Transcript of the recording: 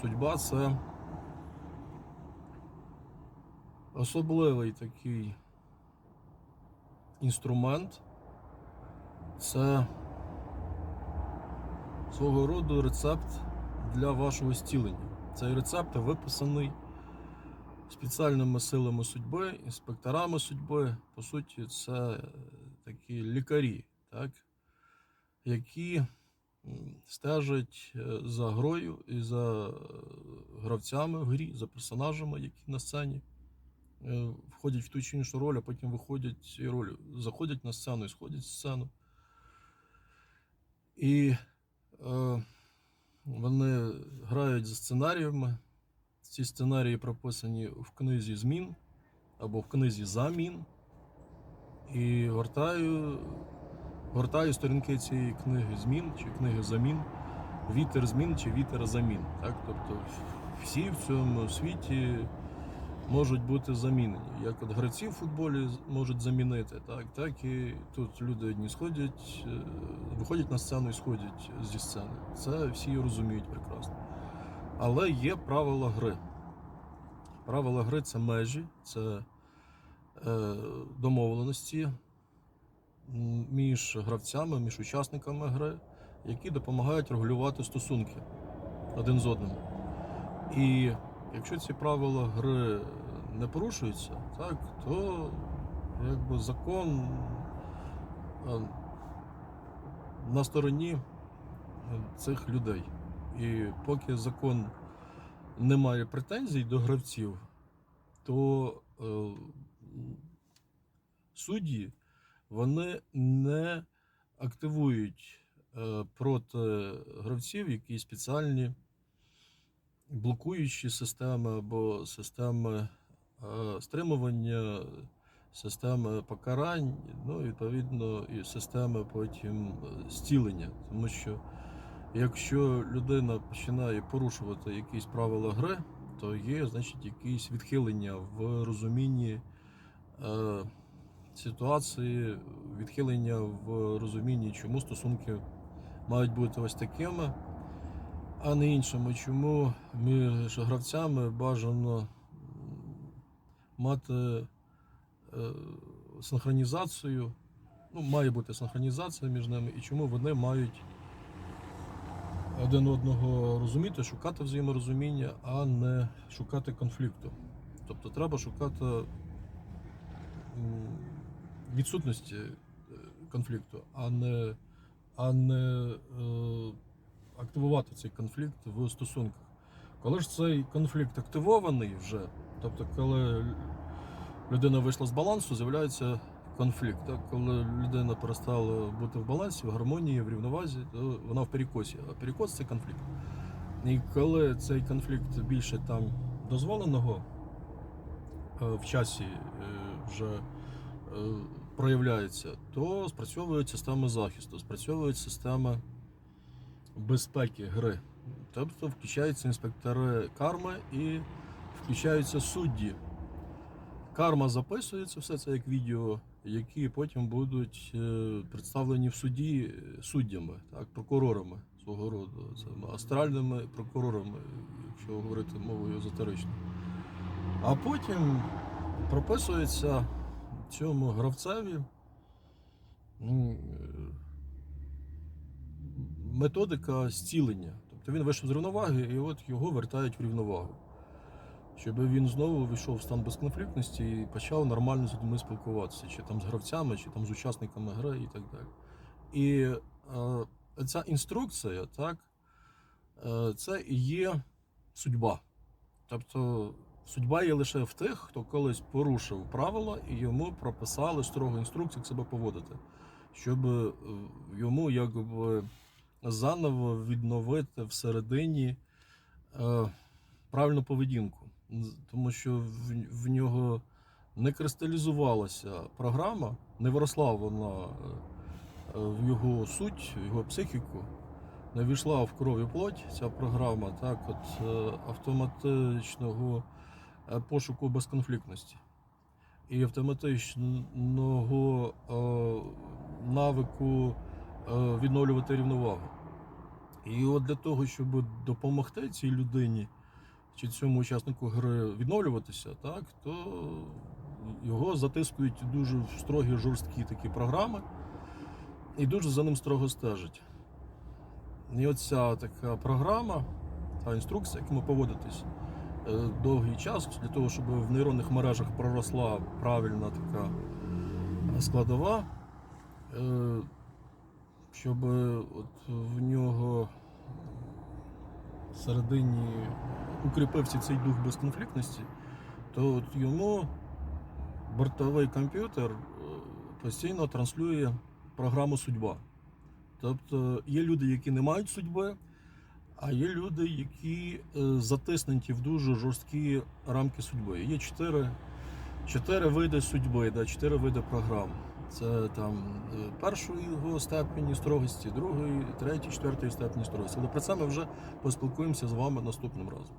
Судьба це особливий такий інструмент. Це свого роду рецепт для вашого зцілення. Цей рецепт виписаний спеціальними силами судьби, інспекторами судьби. По суті, це такі лікарі, так? які стежать е, за грою і за е, гравцями в грі, за персонажами, які на сцені е, входять в ту чи іншу роль, а потім виходять цієї ролі, заходять на сцену і сходять з сцену. І е, вони грають за сценаріями. Ці сценарії прописані в книзі змін або в книзі замін. І гортаю, гортаю сторінки цієї книги змін чи книги замін, вітер змін чи вітер замін. Так? Тобто всі в цьому світі можуть бути замінені. Як от гравці в футболі можуть замінити, так, так і тут люди одні сходять, е, виходять на сцену і сходять зі сцени. Це всі розуміють прекрасно. Але є правила гри. Правила гри це межі, це е, домовленості між гравцями, між учасниками гри, які допомагають регулювати стосунки один з одним. І якщо ці правила гри не порушуються, так, то якби закон е, на стороні цих людей. І поки закон не має претензій до гравців, то е, судді вони не активують е, проти гравців якісь спеціальні блокуючі системи або системи е, стримування, системи покарань, ну, відповідно, і системи потім е, зцілення. Тому що якщо людина починає порушувати якісь правила гри, то є, значить, якісь відхилення в розумінні е, ситуації, відхилення в розумінні, чому стосунки мають бути ось такими а не іншими. Чому між гравцями бажано мати е, синхронізацію, ну, має бути синхронізація між ними, і чому вони мають один одного розуміти, шукати взаєморозуміння, а не шукати конфлікту. Тобто треба шукати відсутності е, конфлікту, а не, а не е, активувати цей конфлікт в стосунках. Коли ж цей конфлікт активований вже, тобто, коли людина вийшла з балансу, з'являється конфлікт. Так? Коли людина перестала бути в балансі, в гармонії, в рівновазі, то вона в перекосі. А перекос це конфлікт. І коли цей конфлікт більше там дозволеного е, в часі вже проявляється, то спрацьовують системи захисту, спрацьовують системи безпеки гри. Тобто включаються інспектори карми і включаються судді. Карма записується, все це як відео, які потім будуть е, представлені в суді е, суддями, так, прокурорами свого роду, це астральними прокурорами, якщо говорити мовою езотеричною. А потім прописується цьому гравцеві ну, е, методика зцілення. Тобто він вийшов з рівноваги, і от його вертають в рівновагу. Щоб він знову вийшов в стан безконфліктності і почав нормально з людьми спілкуватися, чи там з гравцями, чи там з учасниками гри і так далі. І е, ця інструкція, так, е, це і є судьба. Тобто судьба є лише в тих, хто колись порушив правила і йому прописали строго інструкцію, як себе поводити, щоб е, йому якби заново відновити всередині е, правильну поведінку. Тому що в, в нього не кристалізувалася програма, не виросла вона е, в його суть, в його психіку, не війшла в кров і плоть ця програма, так, от е, автоматичного пошуку безконфліктності і автоматичного е, навику е, відновлювати рівновагу. І от для того, щоб допомогти цій людині чи цьому учаснику гри відновлюватися, так, то його затискують дуже строгі жорсткі такі програми і дуже за ним строго стежать. І оця така програма, та інструкція, якими поводитись е, довгий час, для того, щоб в нейронних мережах проросла правильна така складова, е, щоб от в нього всередині укріпився цей дух безконфліктності, то от йому бортовий комп'ютер е, постійно транслює програму судьба. Тобто є люди, які не мають судьби, а є люди, які е, затиснуті в дуже жорсткі рамки судьби. Є чотири, чотири види судьби, да, чотири види програм. Це там е, першої його степені строгості, другої, третій, четвертої степені строгості. Але про це ми вже поспілкуємося з вами наступним разом.